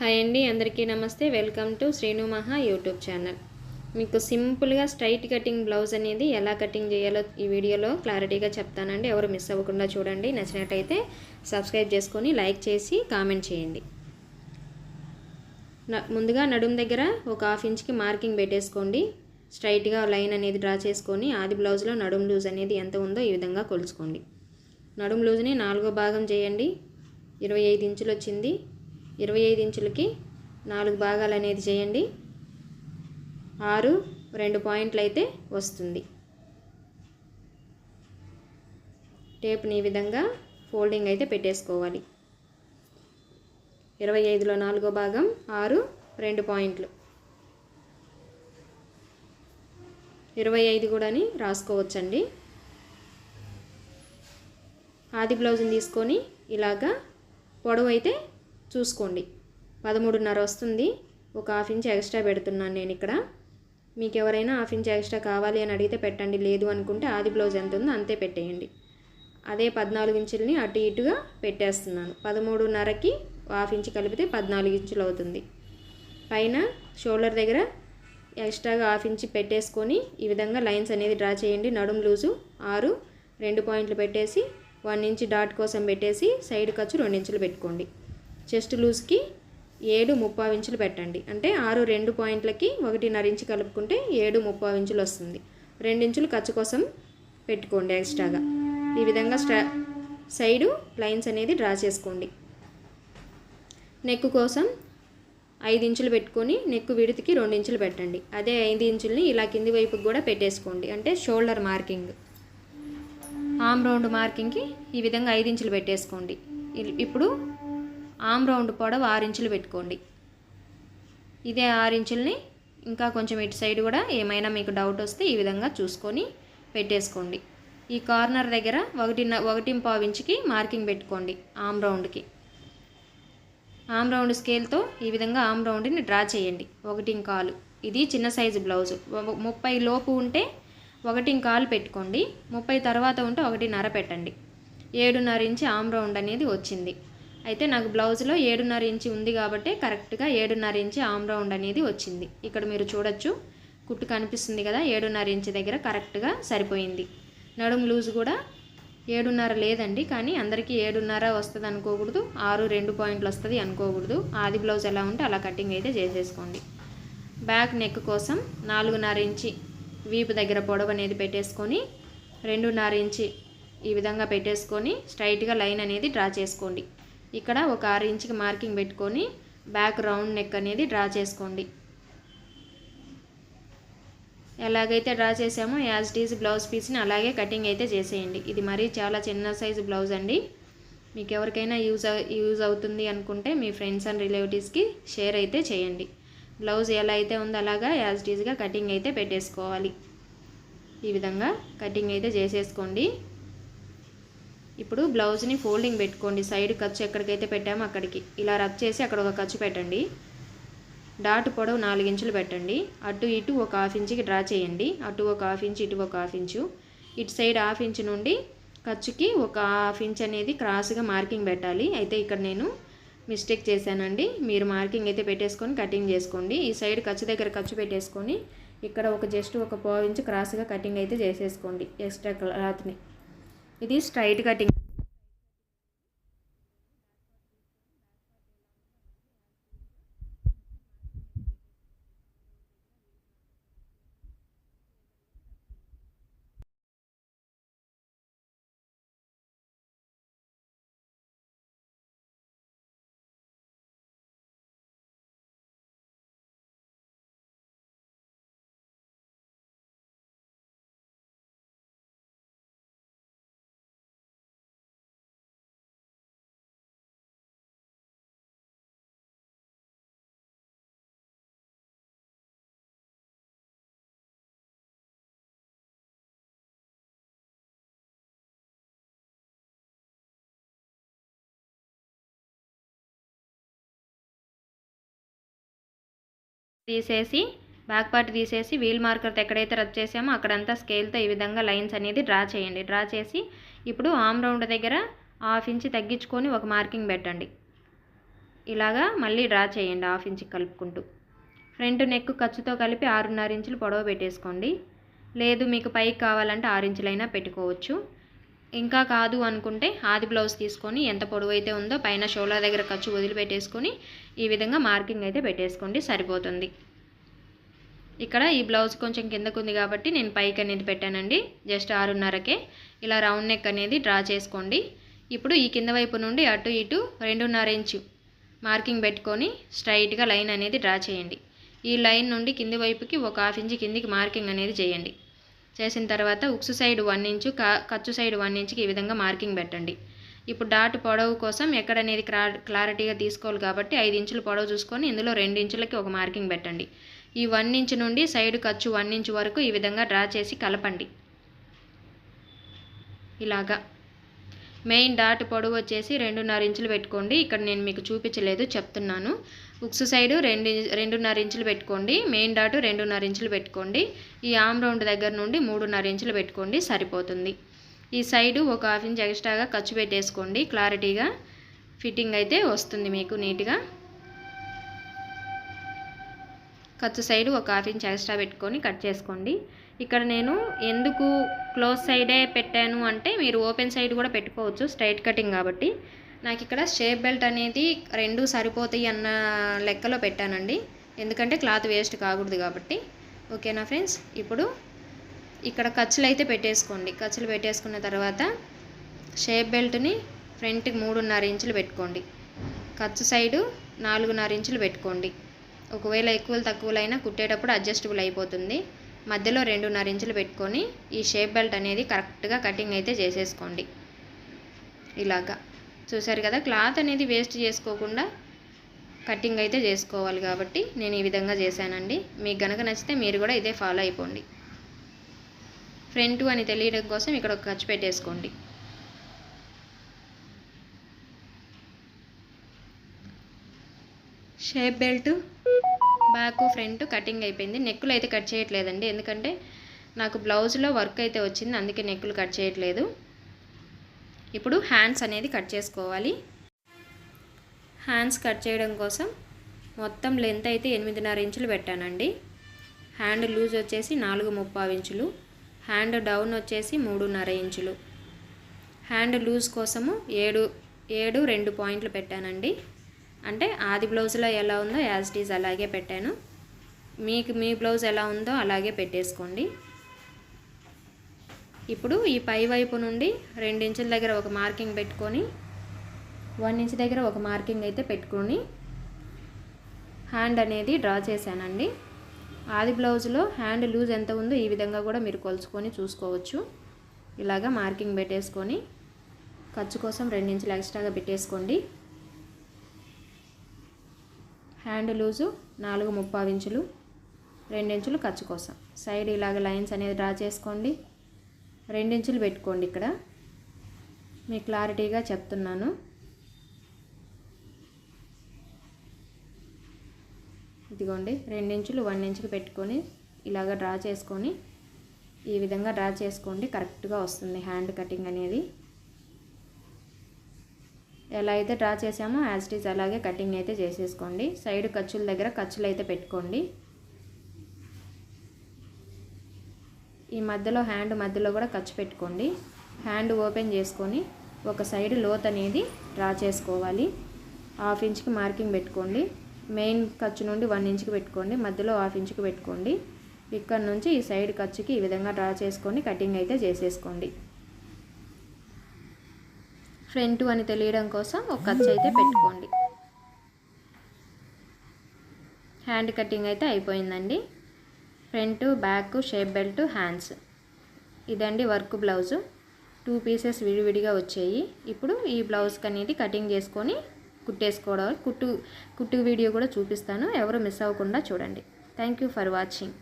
Hi అండి అందరికీ నమస్తే. వెల్కమ్ టు శ్రీను మహా యూట్యూబ్ ఛానల్. మీకు సింపుల్గా స్ట్రైట్ కటింగ్ బ్లౌజ్ అనేది ఎలా కటింగ్ చేయాలో ఈ వీడియోలో క్లారిటీగా చెప్తానండి. ఎవరు మిస్ అవ్వకుండా చూడండి. నచ్చినట్టయితే సబ్స్క్రైబ్ చేసుకొని లైక్ చేసి కామెంట్ చేయండి. ముందుగా నడుం దగ్గర ఒక హాఫ్ ఇంచ్కి మార్కింగ్ పెట్టేసుకోండి. స్ట్రైట్గా లైన్ అనేది డ్రా చేసుకొని ఆది బ్లౌజ్లో నడుం లూజ్ అనేది ఎంత ఉందో ఈ విధంగా కొలుచుకోండి. నడుము లూజ్ని నాలుగో భాగం చేయండి. ఇరవై ఐదు ఇంచులు వచ్చింది. ఇరవై ఐదు ఇంచులకి నాలుగు భాగాలు అనేది చేయండి. ఆరు రెండు పాయింట్లు అయితే వస్తుంది. టేప్ని ఈ విధంగా ఫోల్డింగ్ అయితే పెట్టేసుకోవాలి. ఇరవై ఐదులో నాలుగో భాగం ఆరు రెండు పాయింట్లు. ఇరవై ఐదు కూడాని రాసుకోవచ్చండి. ఆది బ్లౌజ్ని తీసుకొని ఇలాగా పొడవు అయితే చూసుకోండి. పదమూడున్నర వస్తుంది. ఒక హాఫ్ ఇంచ్ ఎక్స్ట్రా పెడుతున్నాను నేను ఇక్కడ. మీకు ఎవరైనా హాఫ్ ఇంచ్ ఎక్స్ట్రా కావాలి అని అడిగితే పెట్టండి. లేదు అనుకుంటే ఆది బ్లౌజ్ ఎంత ఉందో అంతే పెట్టేయండి. అదే పద్నాలుగు ఇంచులని అటు ఇటుగా పెట్టేస్తున్నాను. పదమూడున్నరకి హాఫ్ ఇంచ్ కలిపితే పద్నాలుగు ఇంచులు అవుతుంది. పైన షోల్డర్ దగ్గర ఎక్స్ట్రాగా హాఫ్ ఇంచ్ పెట్టేసుకొని ఈ విధంగా లైన్స్ అనేది డ్రా చేయండి. నడుం లూజు ఆరు రెండు పాయింట్లు పెట్టేసి వన్ ఇంచ్ డాట్ కోసం పెట్టేసి సైడ్ ఖర్చు రెండు ఇంచులు పెట్టుకోండి. చెస్ట్ లూజ్కి ఏడు ముప్పై ఇంచులు పెట్టండి. అంటే ఆరు రెండు పాయింట్లకి ఒకటిన్నర ఇంచు కలుపుకుంటే ఏడు ముప్పై ఇంచులు వస్తుంది. రెండు ఇంచులు ఖర్చు కోసం పెట్టుకోండి ఎక్స్ట్రాగా. ఈ విధంగా స్ట్రా సైడు లైన్స్ అనేది డ్రా చేసుకోండి. నెక్ కోసం ఐదు ఇంచులు పెట్టుకొని నెక్ విడితికి రెండు ఇంచులు పెట్టండి. అదే ఐదు ఇంచుల్ని ఇలా కింది వైపుకి కూడా పెట్టేసుకోండి. అంటే షోల్డర్ మార్కింగ్. ఆమ్ రౌండ్ మార్కింగ్కి ఈ విధంగా ఐదు ఇంచులు పెట్టేసుకోండి. ఇల్- ఇప్పుడు ఆమ్ రౌండ్ పొడవు ఆరు ఇంచులు పెట్టుకోండి. ఇదే ఆరు ఇంచుల్ని ఇంకా కొంచెం ఇటు సైడ్ కూడా ఏమైనా మీకు డౌట్ వస్తే ఈ విధంగా చూసుకొని పెట్టేసుకోండి. ఈ కార్నర్ దగ్గర ఒకటి ఒకటి పావు ఇంచుకి మార్కింగ్ పెట్టుకోండి ఆమ్ రౌండ్కి. ఆమ్ రౌండ్ స్కేల్తో ఈ విధంగా ఆమ్ రౌండ్ని డ్రా చేయండి. ఒకటి కాలు ఇది చిన్న సైజు బ్లౌజు. ముప్పై లోపు ఉంటే ఒకటి కాలు పెట్టుకోండి. ముప్పై తర్వాత ఉంటే ఒకటిన్నర పెట్టండి. ఏడున్నర ఇంచి ఆమ్ రౌండ్ అనేది వచ్చింది. అయితే నాకు బ్లౌజ్లో ఏడున్నర ఇంచి ఉంది కాబట్టి కరెక్ట్గా ఏడున్నర ఇంచి ఆమ్ రౌండ్ అనేది వచ్చింది. ఇక్కడ మీరు చూడొచ్చు కుట్టు కనిపిస్తుంది కదా ఏడున్నర ఇంచి దగ్గర కరెక్ట్గా సరిపోయింది. నడుము లూజ్ కూడా ఏడున్నర లేదండి కానీ అందరికీ ఏడున్నర వస్తుంది అనుకోకూడదు ఆరు రెండు పాయింట్లు వస్తుంది అనుకోకూడదు. ఆది బ్లౌజ్ ఎలా ఉంటే అలా కటింగ్ అయితే చేసేసుకోండి. బ్యాక్ నెక్ కోసం నాలుగున్నర ఇంచి వీపు దగ్గర పొడవు అనేది పెట్టేసుకొని రెండున్నర ఇంచి ఈ విధంగా పెట్టేసుకొని స్ట్రైట్గా లైన్ అనేది డ్రా చేసుకోండి. ఇక్కడ ఒక ఆరు ఇంచుకి మార్కింగ్ పెట్టుకొని బ్యాక్ రౌండ్ నెక్ అనేది డ్రా చేసుకోండి. ఎలాగైతే డ్రా చేసామో యాజ్ టీజ్ బ్లౌజ్ పీస్ని అలాగే కటింగ్ అయితే చేసేయండి. ఇది మరీ చాలా చిన్న సైజు బ్లౌజ్ అండి. మీకు ఎవరికైనా యూజ్ యూజ్ అవుతుంది అనుకుంటే మీ ఫ్రెండ్స్ అండ్ రిలేటివ్స్కి షేర్ అయితే చేయండి. బ్లౌజ్ ఎలా అయితే ఉందో అలాగా యాజ్ టీజ్గా కటింగ్ అయితే పెట్టేసుకోవాలి. ఈ విధంగా కటింగ్ అయితే చేసేసుకోండి. ఇప్పుడు బ్లౌజ్ని ఫోల్డింగ్ పెట్టుకోండి. సైడ్ ఖర్చు ఎక్కడికైతే పెట్టామో అక్కడికి. ఇలా రబ్ చేసి అక్కడ ఒక ఖర్చు పెట్టండి. డాట్ పొడవు నాలుగు ఇంచులు పెట్టండి. అటు ఇటు ఒక హాఫ్ ఇంచుకి డ్రా చేయండి. అటు ఒక హాఫ్ ఇంచు ఇటు ఒక హాఫ్ ఇంచు. ఇటు సైడ్ హాఫ్ ఇంచు నుండి ఖర్చుకి ఒక హాఫ్ ఇంచ్ అనేది క్రాస్గా మార్కింగ్ పెట్టాలి. అయితే ఇక్కడ నేను మిస్టేక్ చేశానండి. మీరు మార్కింగ్ అయితే పెట్టేసుకొని కటింగ్ చేసుకోండి. ఈ సైడ్ ఖర్చు దగ్గర ఖర్చు పెట్టేసుకొని ఇక్కడ ఒక జస్ట్ ఒక పావు ఇంచు క్రాస్గా కటింగ్ అయితే చేసేసుకోండి. ఎక్స్ట్రా క్లాత్ని. ఇది స్ట్రైట్ కటింగ్ తీసేసి బ్యాక్ పార్ట్ తీసేసి వీల్ మార్కర్తో ఎక్కడైతే రబ్ చేసామో అక్కడంతా స్కేల్తో ఈ విధంగా లైన్స్ అనేది డ్రా చేయండి. డ్రా చేసి ఇప్పుడు ఆమ్ రౌండ్ దగ్గర హాఫ్ ఇంచ్ తగ్గించుకొని ఒక మార్కింగ్ పెట్టండి. ఇలాగా మళ్ళీ డ్రా చేయండి హాఫ్ ఇంచ్ కలుపుకుంటూ. ఫ్రంట్ నెక్ ఖర్చుతో కలిపి ఆరున్నర ఇంచులు పొడవు పెట్టేసుకోండి. లేదు మీకు పైకి కావాలంటే ఆరు ఇంచులైనా పెట్టుకోవచ్చు. ఇంకా కాదు అనుకుంటే ఆది బ్లౌజ్ తీసుకొని ఎంత పొడవు అయితే ఉందో పైన షోలా దగ్గర ఖర్చు వదిలిపెట్టేసుకొని ఈ విధంగా మార్కింగ్ అయితే పెట్టేసుకోండి సరిపోతుంది. ఇక్కడ ఈ బ్లౌజ్ కొంచెం కిందకుంది కాబట్టి నేను పైకి అనేది పెట్టానండి జస్ట్ ఆరున్నరకే. ఇలా రౌండ్ నెక్ అనేది డ్రా చేసుకోండి. ఇప్పుడు ఈ కింద వైపు నుండి అటు ఇటు రెండున్నర ఇంచు మార్కింగ్ పెట్టుకొని స్ట్రైట్గా లైన్ అనేది డ్రా చేయండి. ఈ లైన్ నుండి కింది వైపుకి ఒక హాఫ్ ఇంచ్ కిందికి మార్కింగ్ అనేది చేయండి. చేసిన తర్వాత ఉక్సు సైడ్ వన్ ఇంచు ఖర్చు సైడ్ వన్ ఇంచుకి ఈ విధంగా మార్కింగ్ పెట్టండి. ఇప్పుడు డాట్ పొడవు కోసం ఎక్కడనేది క్లా క్లారిటీగా తీసుకోవాలి కాబట్టి ఐదు ఇంచుల పొడవు చూసుకొని ఇందులో రెండు ఇంచులకి ఒక మార్కింగ్ పెట్టండి. ఈ వన్ ఇంచు నుండి సైడ్ ఖర్చు వన్ ఇంచు వరకు ఈ విధంగా డ్రా చేసి కలపండి. ఇలాగా. మెయిన్ డాట్ పొడవు వచ్చేసి రెండున్నర ఇంచులు పెట్టుకోండి. ఇక్కడ నేను మీకు చూపించలేదు చెప్తున్నాను. ఉక్స్ సైడు రెండు రెండున్నర ఇంచులు పెట్టుకోండి. మెయిన్ డాట్ రెండున్నర ఇంచులు పెట్టుకోండి. ఈ ఆమ్ రౌండ్ దగ్గర నుండి మూడున్నర ఇంచులు పెట్టుకోండి సరిపోతుంది. ఈ సైడు ఒక హాఫ్ ఇంచ్ ఎక్స్ట్రాగా ఖర్చు పెట్టేసుకోండి. క్లారిటీగా ఫిట్టింగ్ అయితే వస్తుంది మీకు నీట్గా. ఖర్చు సైడ్ ఒక హాఫ్ ఇంచ్ ఎక్స్ట్రా పెట్టుకొని కట్ చేసుకోండి. ఇక్కడ నేను ఎందుకు క్లోజ్ సైడే పెట్టాను అంటే మీరు ఓపెన్ సైడ్ కూడా పెట్టుకోవచ్చు స్ట్రైట్ కటింగ్ కాబట్టి. నాకు ఇక్కడ షేప్ బెల్ట్ అనేది రెండు సరిపోతాయి అన్న లెక్కలో పెట్టానండి. ఎందుకంటే క్లాత్ వేస్ట్ కాకూడదు కాబట్టి. ఓకేనా ఫ్రెండ్స్? ఇప్పుడు ఇక్కడ ఖర్చులు అయితే పెట్టేసుకోండి. ఖర్చులు పెట్టేసుకున్న తర్వాత షేప్ బెల్ట్ని ఫ్రంట్కి మూడున్నర ఇంచులు పెట్టుకోండి. ఖర్చు సైడు నాలుగున్నర ఇంచులు పెట్టుకోండి. ఒకవేళ ఎక్కువలు తక్కువలైనా కుట్టేటప్పుడు అడ్జస్టబుల్ అయిపోతుంది. మధ్యలో రెండున్నర ఇంచులు పెట్టుకొని ఈ షేప్ బెల్ట్ అనేది కరెక్ట్గా కటింగ్ అయితే చేసేసుకోండి. ఇలాగా. చూసారు కదా క్లాత్ అనేది వేస్ట్ చేసుకోకుండా కటింగ్ అయితే చేసుకోవాలి కాబట్టి నేను ఈ విధంగా చేశానండి. మీకు గనక నచ్చితే మీరు కూడా ఇదే ఫాలో అయిపోండి. ఫ్రంట్ అని తెలియడం కోసం ఇక్కడ ఒక ఖర్చు పెట్టేసుకోండి. Shape belt back front cutting అయిపోయింది. నెక్కులు అయితే కట్ చేయట్లేదండి. ఎందుకంటే నాకు బ్లౌజ్లో వర్క్ అయితే వచ్చింది. అందుకే నెక్కులు కట్ చేయట్లేదు. ఇప్పుడు హ్యాండ్స్ అనేది కట్ చేసుకోవాలి. హ్యాండ్స్ కట్ చేయడం కోసం మొత్తం లెంత్ అయితే ఎనిమిదిన్నర ఇంచులు పెట్టానండి. హ్యాండ్ లూజ్ వచ్చేసి నాలుగు ముప్పావు ఇంచులు. హ్యాండ్ డౌన్ వచ్చేసి మూడున్నర ఇంచులు. హ్యాండ్ లూజ్ కోసము ఏడు ఏడు రెండు పాయింట్లు పెట్టానండి. అంటే ఆది బ్లౌజ్లో ఎలా ఉందో యాజ్ ఈజ్ అలాగే పెట్టాను. మీకు మీ బ్లౌజ్ ఎలా ఉందో అలాగే పెట్టేసుకోండి. ఇప్పుడు ఈ పై వైపు నుండి ఇంచుల దగ్గర ఒక మార్కింగ్ పెట్టుకొని వన్ ఇంచ్ దగ్గర ఒక మార్కింగ్ అయితే పెట్టుకొని హ్యాండ్ అనేది డ్రా చేశానండి. ఆది బ్లౌజ్లో హ్యాండ్ లూజ్ ఎంత ఉందో ఈ విధంగా కూడా మీరు కొలుచుకొని చూసుకోవచ్చు. ఇలాగా మార్కింగ్ పెట్టేసుకొని ఖర్చు కోసం ఇంచులు ఎక్స్ట్రాగా పెట్టేసుకోండి. హ్యాండ్ లూజు నాలుగు ముప్పావు ఇంచులు రెండించులు ఖర్చు కోసం. సైడ్ ఇలాగ లైన్స్ అనేది డ్రా చేసుకోండి. రెండించులు పెట్టుకోండి ఇక్కడ. మీకు క్లారిటీగా చెప్తున్నాను. ఇదిగోండి రెండించులు వన్ ఇంచుకి పెట్టుకొని ఇలాగ డ్రా చేసుకొని ఈ విధంగా డ్రా చేసుకోండి. కరెక్ట్గా వస్తుంది హ్యాండ్ కటింగ్ అనేది. ఎలా అయితే డ్రా చేసామో యాజ్ ఇట్ ఈజ్ అలాగే కటింగ్ అయితే చేసేసుకోండి. సైడ్ ఖర్చుల దగ్గర ఖర్చులు అయితే పెట్టుకోండి. ఈ మధ్యలో హ్యాండ్ మధ్యలో కూడా ఖర్చు పెట్టుకోండి. హ్యాండ్ ఓపెన్ చేసుకొని ఒక సైడ్ లోత్ అనేది డ్రా చేసుకోవాలి. హాఫ్ ఇంచ్కి మార్కింగ్ పెట్టుకోండి. మెయిన్ ఖర్చు నుండి వన్ ఇంచ్కి పెట్టుకోండి. మధ్యలో హాఫ్ ఇంచ్కి పెట్టుకోండి. ఇక్కడ నుంచి ఈ సైడ్ ఖర్చుకి ఈ విధంగా డ్రా చేసుకొని కటింగ్ అయితే చేసేసుకోండి. ఫ్రంట్ అని తెలియడం కోసం ఒక ఖర్చు అయితే పెట్టుకోండి. హ్యాండ్ కటింగ్ అయితే అయిపోయిందండి. Front back shape belt hands ఇదండి వర్క్ బ్లౌజు టూ పీసెస్ విడివిడిగా వచ్చాయి. ఇప్పుడు ఈ బ్లౌజ్కి అనేది కటింగ్ చేసుకొని కుట్టేసుకోవడం కుట్టు కుట్టు వీడియో కూడా చూపిస్తాను. ఎవరు మిస్ అవ్వకుండా చూడండి. Thank you for watching